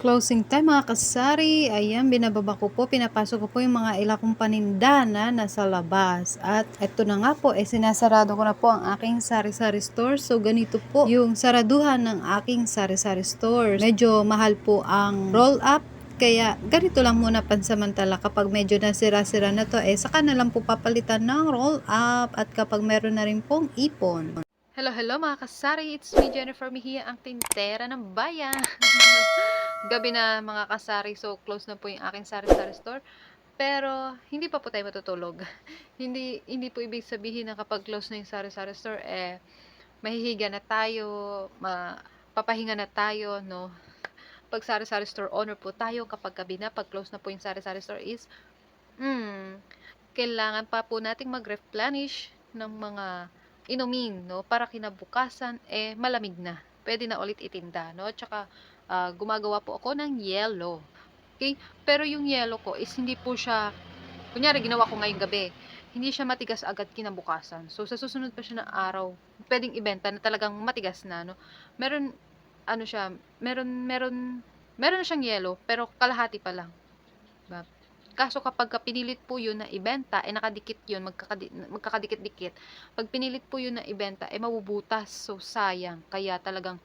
Closing time mga kasari. Ayan, binababa ko po, pinapasok ko po yung mga ila kong paninda na nasa labas. At eto na nga po, eh sinasarado ko na po ang aking sari-sari store. So ganito po yung saraduhan ng aking sari-sari store. Medyo mahal po ang roll up. Kaya ganito lang muna pansamantala kapag medyo nasira-sira na to eh saka na lang po papalitan ng roll up at kapag meron na rin pong ipon. Hello, hello mga kasari. It's me, Jennifer Mejia, ang tintera ng bayan. Gabi na mga kasari, so close na po yung aking sari-sari store. Pero hindi pa po tayo matutulog. hindi hindi po ibig sabihin na kapag close na yung sari-sari store, eh, mahihiga na tayo, ma, papahinga na tayo, no? Pag sari-sari store owner po tayo, kapag gabi na, pag close na po yung sari-sari store is, hmm, kailangan pa po nating mag-replenish ng mga inumin, no? Para kinabukasan, eh, malamig na. Pwede na ulit itinda, no? Tsaka, ah, gumagawa po ako ng yellow. Okay? Pero yung yellow ko is hindi po siya, kunyari ginawa ko ngayong gabi, hindi siya matigas agad kinabukasan. So, sa susunod pa siya na araw, pwedeng ibenta na talagang matigas na, no? Meron, ano siya, meron, meron, meron na siyang yellow, pero kalahati pa lang. Diba? Kaso kapag ka pinilit po yun na ibenta, eh nakadikit yun, magkakadi- magkakadikit-dikit. Pag pinilit po yun na ibenta, eh mabubutas. So, sayang. Kaya talagang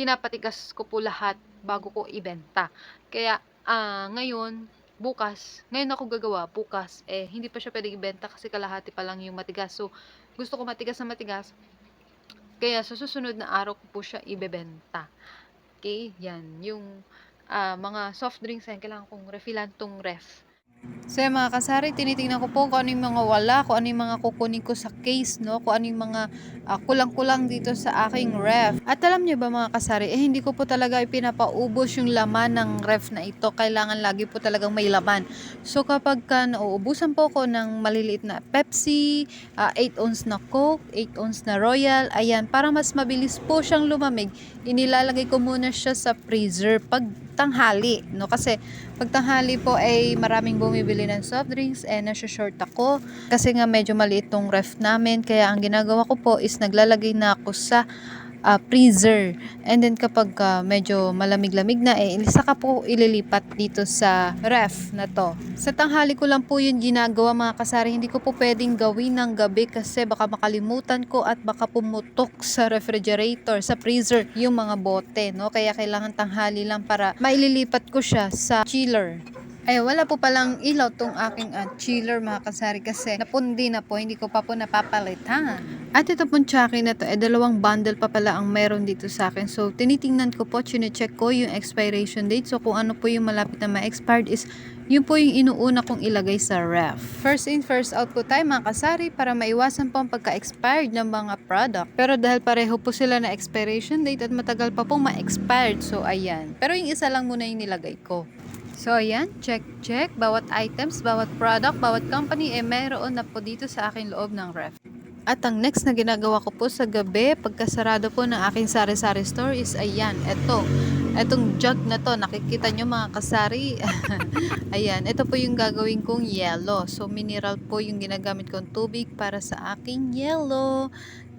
pinapatigas ko po lahat bago ko ibenta. Kaya, ah, ngayon, bukas, ngayon ako gagawa, bukas, eh, hindi pa siya pwedeng ibenta kasi kalahati pa lang yung matigas. So, gusto ko matigas na matigas. Kaya, sa susunod na araw ko po siya ibebenta. Okay? Yan. Yung ah, mga soft drinks, yan, kailangan kong refillan tong ref. So yung mga kasari, tinitingnan ko po kung ano yung mga wala, kung ano yung mga kukunin ko sa case, no? Kung ano yung mga ah, kulang-kulang dito sa aking ref. At alam niyo ba mga kasari, eh hindi ko po talaga ipinapaubos yung laman ng ref na ito. Kailangan lagi po talagang may laman. So kapag ka nauubusan po ko ng maliliit na Pepsi, ah, 8 ounce na Coke, 8 ounce na Royal, ayan, para mas mabilis po siyang lumamig, inilalagay ko muna siya sa freezer pag tanghali, no? Kasi pag tanghali po ay maraming bumibili ng soft drinks and nasa-short ako kasi nga medyo maliit tong ref namin kaya ang ginagawa ko po is naglalagay na ako sa ah, freezer. And then kapag ah, medyo malamig-lamig na eh saka po ililipat dito sa ref na to. Sa tanghali ko lang po yun ginagawa mga kasari. Hindi ko po pwedeng gawin ng gabi kasi baka makalimutan ko at baka pumutok sa refrigerator sa freezer yung mga bote no? Kaya kailangan tanghali lang para maililipat ko siya sa chiller ay, wala po palang ilaw tong aking ah, chiller mga kasari kasi napundi na po, hindi ko pa po napapalitan. At ito pong tsaki na to, eh dalawang bundle pa pala ang meron dito sa akin. So, tinitingnan ko po, chinecheck ko yung expiration date. So, kung ano po yung malapit na ma-expired is yun po yung inuuna kong ilagay sa ref. First in, first out po tayo mga kasari para maiwasan po ang pagka-expired ng mga product. Pero dahil pareho po sila na expiration date at matagal pa pong ma-expired, so ayan. Pero yung isa lang muna yung nilagay ko. So, ayan, check, check. Bawat items, bawat product, bawat company, eh, meron na po dito sa aking loob ng ref. At ang next na ginagawa ko po sa gabi, pagkasarado po ng aking sari-sari store is, ayan, eto. Etong jug na to, nakikita nyo mga kasari. ayan, ito po yung gagawin kong yellow. So, mineral po yung ginagamit kong tubig para sa aking yellow.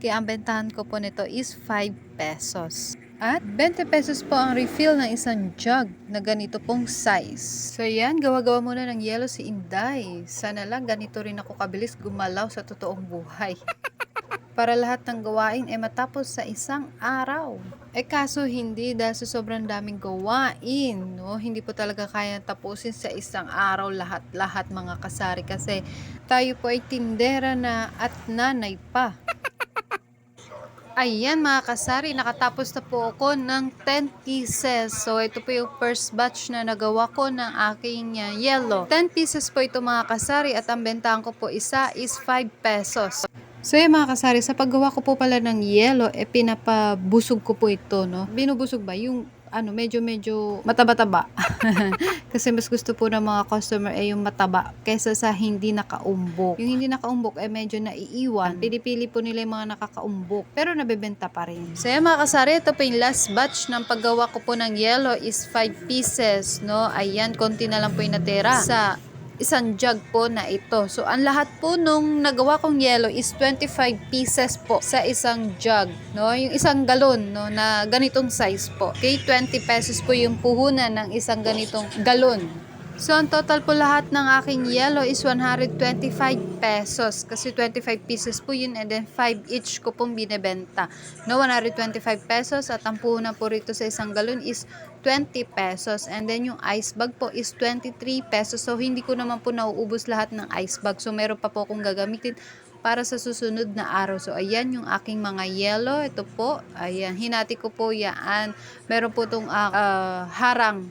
Kaya ang bentahan ko po nito is 5 pesos. At 20 pesos po ang refill ng isang jug na ganito pong size. So yan, gawa-gawa muna ng yellow si Inday. Sana lang ganito rin ako kabilis gumalaw sa totoong buhay. Para lahat ng gawain ay matapos sa isang araw. Eh kaso hindi dahil sa sobrang daming gawain, no? Hindi po talaga kaya tapusin sa isang araw lahat-lahat mga kasari kasi tayo po ay tindera na at nanay pa. Ayan mga kasari, nakatapos na po ako ng 10 pieces. So ito po yung first batch na nagawa ko ng aking uh, yellow. 10 pieces po ito mga kasari at ang bentahan ko po isa is 5 pesos. So yung mga kasari, sa paggawa ko po pala ng yellow, eh pinapabusog ko po ito, no? Binubusog ba? Yung ano, medyo medyo mataba-taba. Kasi mas gusto po ng mga customer ay yung mataba kaysa sa hindi nakaumbok. Yung hindi nakaumbok ay medyo naiiwan. Pili-pili po nila yung mga nakakaumbok. Pero nabebenta pa rin. So yan mga kasari, ito po yung last batch ng paggawa ko po ng yellow is 5 pieces, no? Ayan, konti na lang po yung natira. Sa isang jug po na ito. So, ang lahat po nung nagawa kong yellow is 25 pieces po sa isang jug, no? Yung isang galon, no, na ganitong size po. Okay, 20 pesos po yung puhunan ng isang ganitong galon. So, ang total po lahat ng aking yellow is 125 pesos. Kasi 25 pieces po yun and then 5 each ko pong binebenta. No, 125 pesos at ang puhunan po rito sa isang galon is 20 pesos. And then yung ice bag po is 23 pesos. So, hindi ko naman po nauubos lahat ng ice bag. So, meron pa po akong gagamitin para sa susunod na araw. So, ayan yung aking mga yellow. Ito po, ayan, hinati ko po yan. Meron po itong ah, ah, harang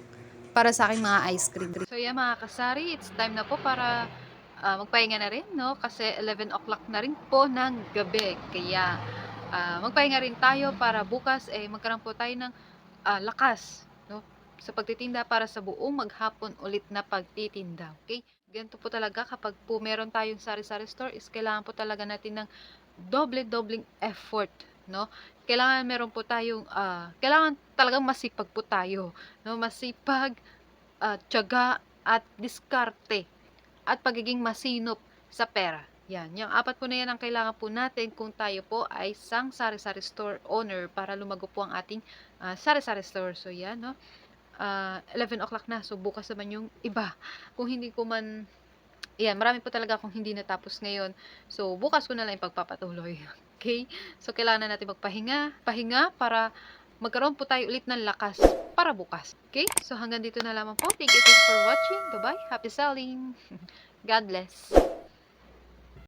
para sa aking mga ice cream. So, yan mga kasari, it's time na po para ah, magpahinga na rin, no? Kasi 11 o'clock na rin po ng gabi. Kaya, ah, magpahinga rin tayo para bukas, eh, magkaroon po tayo ng ah, lakas, no? Sa pagtitinda para sa buong maghapon ulit na pagtitinda, okay? Ganito po talaga kapag po meron tayong sari-sari store is kailangan po talaga natin ng doble-dobling effort, no? Kailangan meron po tayong ah, kailangan talagang masipag po tayo, no? Masipag, ah, tiyaga at diskarte at pagiging masinop sa pera. Yan, yung apat po na yan ang kailangan po natin kung tayo po ay isang sari-sari store owner para lumago po ang ating ah, sari-sari store. So yan, no? Ah, 11 o'clock na. So bukas naman yung iba. Kung hindi ko man Yan, marami po talaga akong hindi natapos ngayon. So, bukas ko na lang ipagpapatuloy. Okay? So, kailangan na natin magpahinga. Pahinga para magkaroon po tayo ulit ng lakas para bukas. Okay? So, hanggang dito na lamang po. Thank you, you for watching. Bye-bye. Happy selling. God bless.